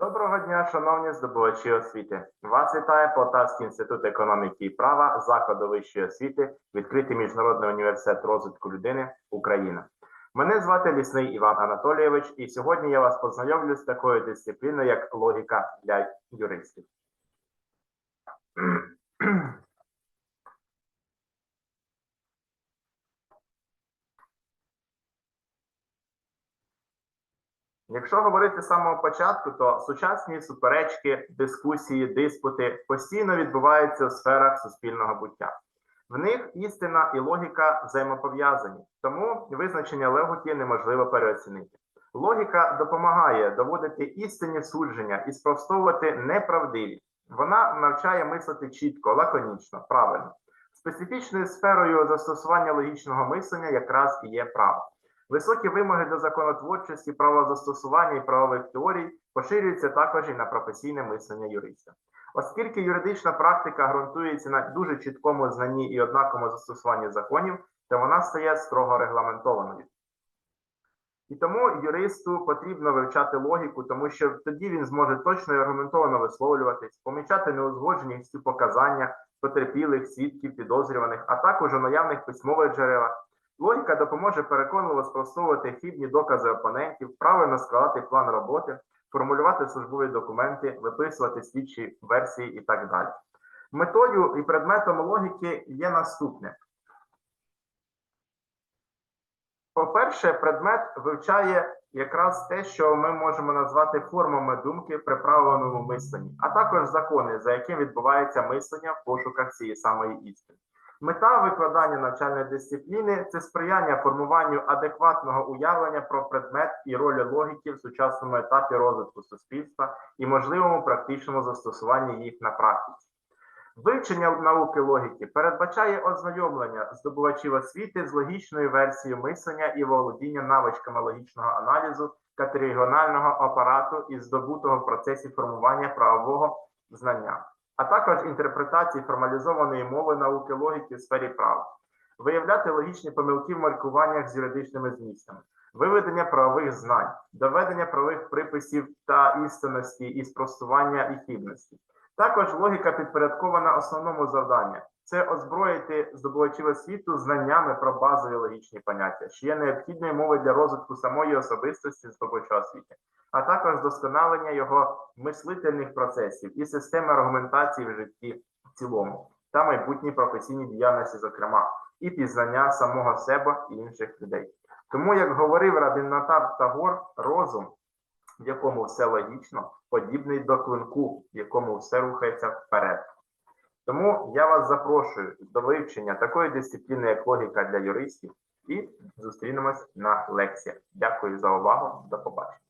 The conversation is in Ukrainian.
Доброго дня, шановні здобувачі освіти. Вас вітає Полтавський інститут економіки і права, закладу вищої освіти, відкритий міжнародний університет розвитку людини Україна. Мене звати Лісний Іван Анатолійович, і сьогодні я вас познайомлю з такою дисципліною, як логіка для юристів. Якщо говорити з самого початку, то сучасні суперечки, дискусії, диспути постійно відбуваються у сферах суспільного буття. В них істина і логіка взаємопов'язані, тому визначення логіки неможливо переоцінити. Логіка допомагає доводити істинні судження і спростовувати неправдиві. Вона навчає мислити чітко, лаконічно, правильно. Специфічною сферою застосування логічного мислення якраз і є право. Високі вимоги до законотворчості, правозастосування і правових теорій поширюються також і на професійне мислення юриста. Оскільки юридична практика ґрунтується на дуже чіткому знанні і однаковому застосуванні законів, то вона стає строго регламентованою. І тому юристу потрібно вивчати логіку, тому що тоді він зможе точно і аргументовано висловлюватись, помічати неузгодженість у показаннях потерпілих, свідків, підозрюваних, а також у наявних письмових джерелах. Логіка допоможе переконливо спростовувати хібні докази опонентів, правильно складати план роботи, формулювати службові документи, виписувати слідчі версії і так далі. Метою і предметом логіки є наступне. По-перше, предмет вивчає якраз те, що ми можемо назвати формами думки при правильному мисленні, а також закони, за яким відбувається мислення в пошуках цієї самої істини. Мета викладання навчальної дисципліни це сприяння формуванню адекватного уявлення про предмет і роль логіки в сучасному етапі розвитку суспільства і можливому практичному застосуванні їх на практиці. Вивчення науки логіки передбачає ознайомлення здобувачів освіти з логічною версією мислення і володіння навичками логічного аналізу категоріального апарату і здобутого в процесі формування правового знання а також інтерпретації формалізованої мови науки логіки в сфері права, виявляти логічні помилки в маркуваннях з юридичними змістами, виведення правових знань, доведення правових приписів та істинності і спростування і хібності. Також логіка підпорядкована основному завданню це озброїти здобувачів освіту знаннями про базові логічні поняття, що є необхідною мовою для розвитку самої особистості здобувача освіти, а також вдосконалення його мислительних процесів і системи аргументації в житті в цілому та майбутній професійній діяльності, зокрема, і пізнання самого себе і інших людей. Тому, як говорив Рабінатар Тагор, розум, в якому все логічно, подібний до клинку, в якому все рухається вперед. Тому я вас запрошую до вивчення такої дисципліни, як логіка для юристів, і зустрінемось на лекціях. Дякую за увагу. До побачення.